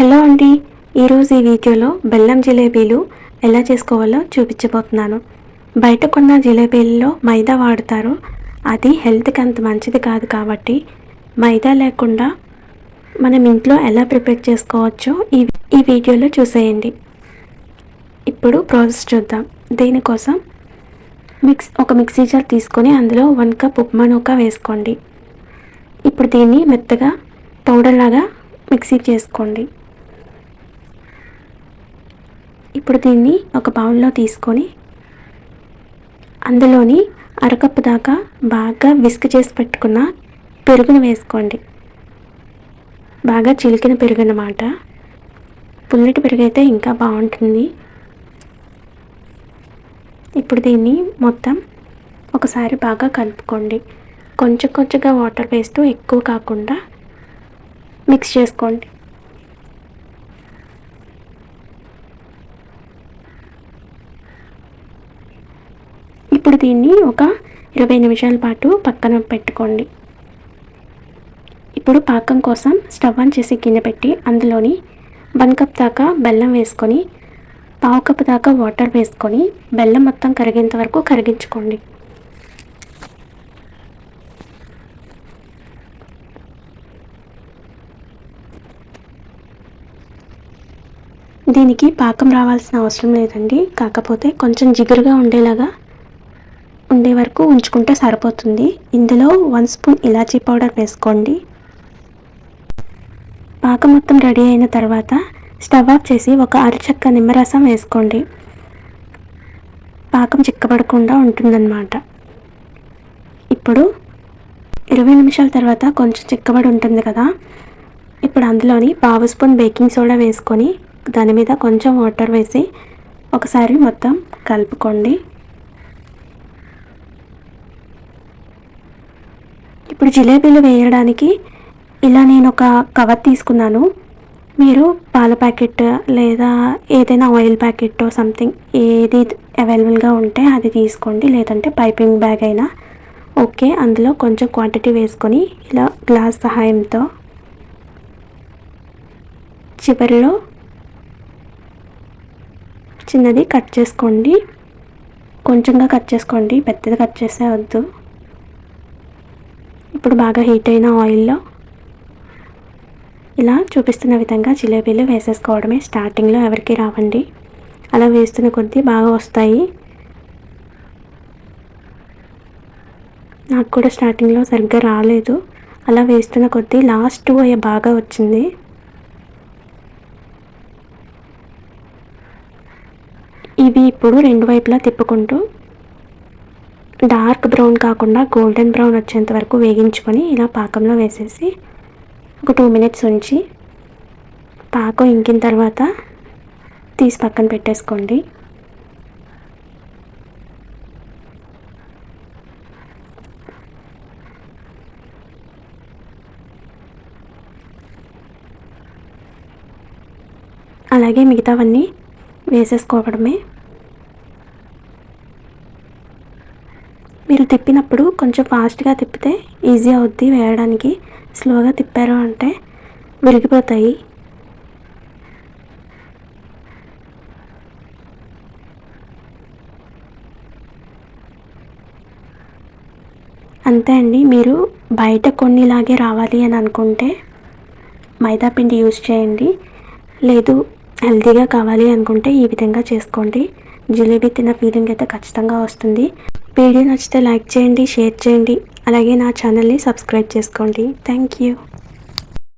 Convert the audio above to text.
Hello అండి. ఈరోజు ఈ వీడియోలో బెల్లం జిలేబీలు ఎలా చేసుకోవాలో చూపించబోతున్నాను. బయట కొన్న జిలేబీల్లో మైదా వాడతారు. అది హెల్త్కి అంత మంచిది కాదు కాబట్టి మైదా లేకుండా మనం ఇంట్లో ఎలా ప్రిపేర్ చేసుకోవచ్చో ఈ ఈ వీడియోలో చూసేయండి. ఇప్పుడు ప్రాసెస్ చూద్దాం. దీనికోసం మిక్స్ ఒక మిక్సీ జార్ తీసుకొని అందులో వన్ కప్ ఉప్మా నూక వేసుకోండి. ఇప్పుడు దీన్ని మెత్తగా పౌడర్లాగా మిక్సీ చేసుకోండి. ఇప్పుడు దీన్ని ఒక బౌల్లో తీసుకొని అందులోని అరకప్పు దాకా బాగా విస్క్ చేసి పెట్టుకున్న పెరుగును వేసుకోండి. బాగా చిలికిన పెరుగు అన్నమాట. పుల్లటి పెరుగు అయితే ఇంకా బాగుంటుంది. ఇప్పుడు దీన్ని మొత్తం ఒకసారి బాగా కలుపుకోండి. కొంచెం కొంచెంగా వాటర్ వేస్తూ ఎక్కువ కాకుండా మిక్స్ చేసుకోండి. ఇప్పుడు దీన్ని ఒక ఇరవై నిమిషాల పాటు పక్కన పెట్టుకోండి. ఇప్పుడు పాకం కోసం స్టవ్ ఆన్ చేసి గిన్నె పెట్టి అందులోని వన్ కప్ దాకా బెల్లం వేసుకొని పావు కప్ దాకా వాటర్ వేసుకొని బెల్లం మొత్తం కరిగేంత వరకు కరిగించుకోండి. దీనికి పాకం రావాల్సిన అవసరం లేదండి. కాకపోతే కొంచెం జిగురుగా ఉండేలాగా ఉండే వరకు ఉంచుకుంటే సరిపోతుంది. ఇందులో వన్ స్పూన్ ఇలాచీ పౌడర్ వేసుకోండి. పాకం మొత్తం రెడీ అయిన తర్వాత స్టవ్ ఆఫ్ చేసి ఒక అరచక్క నిమ్మరసం వేసుకోండి. పాకం చిక్కబడకుండా ఉంటుందన్నమాట. ఇప్పుడు ఇరవై నిమిషాల తర్వాత కొంచెం చిక్కబడి ఉంటుంది కదా. ఇప్పుడు అందులోని పావు స్పూన్ బేకింగ్ సోడా వేసుకొని దాని మీద కొంచెం వాటర్ వేసి ఒకసారి మొత్తం కలుపుకోండి. ఇప్పుడు జిలేబీలు వేయడానికి ఇలా నేను ఒక కవర్ తీసుకున్నాను. మీరు పాల ప్యాకెట్ లేదా ఏదైనా ఆయిల్ ప్యాకెట్ సంథింగ్ ఏది అవైలబుల్గా ఉంటే అది తీసుకోండి. లేదంటే పైపింగ్ బ్యాగ్ అయినా ఓకే. అందులో కొంచెం క్వాంటిటీ వేసుకొని ఇలా గ్లాస్ సహాయంతో చివరిలో చిన్నది కట్ చేసుకోండి. కొంచెంగా కట్ చేసుకోండి. పెద్దది కట్ చేసే వద్దు ఇప్పుడు బాగా హీట్ అయిన ఆయిల్లో ఇలా చూపిస్తున్న విధంగా జిలేబీలు వేసేసుకోవడమే స్టార్టింగ్లో ఎవరికి రావండి. అలా వేస్తున్న కొద్దీ బాగా వస్తాయి. నాకు కూడా స్టార్టింగ్లో సరిగ్గా రాలేదు. అలా వేస్తున్న కొద్దీ లాస్ట్ బాగా వచ్చింది. ఇవి ఇప్పుడు రెండు వైపులా తిప్పుకుంటూ డార్క్ బ్రౌన్ కాకుండా గోల్డెన్ బ్రౌన్ వచ్చేంత వరకు వేగించుకొని ఇలా పాకంలో వేసేసి ఒక టూ మినిట్స్ ఉంచి పాకం ఇంకిన తర్వాత తీసి పక్కన పెట్టేసుకోండి. అలాగే మిగతావన్నీ వేసేసుకోవడమే. తిప్పినప్పుడు కొంచెం ఫాస్ట్గా తిప్పితే ఈజీ అవుద్ది వేయడానికి. స్లోగా తిప్పారు అంటే విరిగిపోతాయి. అంతే అండి మీరు బయట కొన్నిలాగే రావాలి అని అనుకుంటే మైదా పిండి యూజ్ చేయండి. లేదు హెల్తీగా కావాలి అనుకుంటే ఈ విధంగా చేసుకోండి. జిలేబీ తిన్న ఫీలింగ్ అయితే ఖచ్చితంగా వస్తుంది. వీడియో నచ్చితే లైక్ చేయండి షేర్ చేయండి. అలాగే నా ఛానల్ని సబ్స్క్రైబ్ చేసుకోండి. Thank you